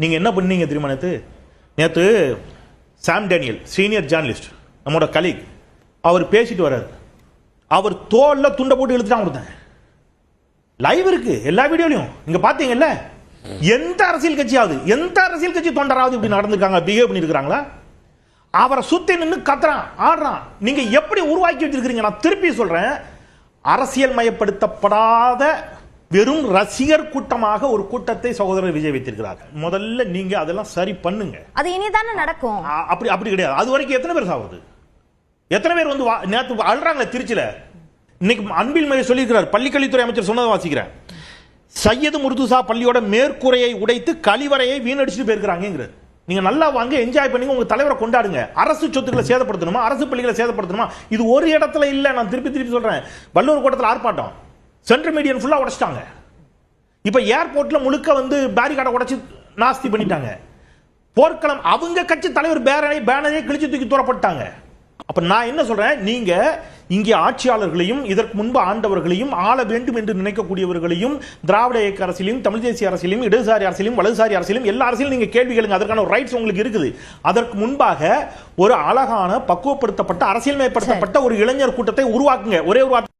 நீங்க என்ன பண்ணீங்க தெரியுமா நேற்று நேற்று சாம் டேனியல் சீனியர் ஜேர்னலிஸ்ட் நம்மளோட கலீக் அவர் பேசிட்டு வர்றாரு. அவர் தோல்ல துண்டை போட்டு இழுத்துட்டான் ஒருத்தன். லைவ் இருக்கு எல்லா வீடியோலையும். இங்க பாத்தீங்கல்ல எந்த அரசியல் கட்சியாவது எந்த அரசியல் கட்சி தொண்டராவது இப்படி நடந்திருக்காங்க? பிஹேவ் பண்ணிருக்காங்களா அவரை சுத்தி நின்று கத்துறான் ஆடுறான். நீங்க எப்படி உருவாக்கி வச்சிருக்கிறீங்க? நான் திருப்பி சொல்றேன். அரசியல் மயப்படுத்தப்படாத வெறும் ரசிகர் கூட்டமாக ஒரு கூட்டத்தை சகோதரர் விஜய் வைத்திருக்கிறார் முதல்ல நீங்க அதெல்லாம் சரி பண்ணுங்க. அது இனிதானே நடக்கும். அப்படி அப்படி கிடையாது. அது வரைக்கும் எத்தனை பேர் சாகுது எத்தனை பேர் வந்து நேத்து அழுறாங்களே திருச்சியில? இன்னைக்கு அன்பில் மைய சொல்லியிருக்கிறார். பள்ளிக்கல்வித்துறை அமைச்சர் சொன்னதை வாசிக்கிறேன். சையது முருதுசா பள்ளியோட மேற்கூரையை உடைத்து கழிவறையை வீணடிச்சுட்டு போயிருக்கிறாங்கிறது நீங்க நல்லா வாங்க என்ஜாய் பண்ணி உங்க தலைவரை கொண்டாடுங்க. அரசு சொத்துக்களை சேதப்படுத்தணுமா? அரசு பள்ளிகளை சேதப்படுத்தணுமா? இது ஒரு இடத்துல இல்ல நான் திருப்பி திருப்பி சொல்றேன். வள்ளூர் கோட்டத்தில் ஆர்ப்பாட்டம். சென்ட்ரல் மீடியன் ஃபுல்லா உடைச்சிட்டாங்க. இப்ப ஏர்போர்ட்ல முழுக்க வந்து பேரிகார்டை உடைச்சு நாஸ்தி பண்ணிட்டாங்க. போர்க்களம் அவங்க கட்சி தலைவர் பேரனை பேனரை கிழிச்சு தூக்கி தூரப்பட்டாங்க. அப்ப நான் என்ன சொல்றேன்? நீங்க இங்கே ஆட்சியாளர்களையும் இதற்கு முன்பு ஆண்டவர்களையும் ஆள வேண்டும் என்று நினைக்கக்கூடியவர்களையும் திராவிட இயக்க அரசியலையும் தமிழ் தேசிய அரசியலையும் இடதுசாரி அரசியலையும் வலதுசாரி அரசியலையும் எல்லா அரசியலும் நீங்க கேள்வி கேளுங்க. அதற்கான ரைட்ஸ் உங்களுக்கு இருக்குது. அதற்கு முன்பாக ஒரு அழகான பக்குவப்படுத்தப்பட்ட அரசியல்மயப்படுத்தப்பட்ட ஒரு இளைஞர் கூட்டத்தை உருவாக்குங்க. ஒரே ஒரு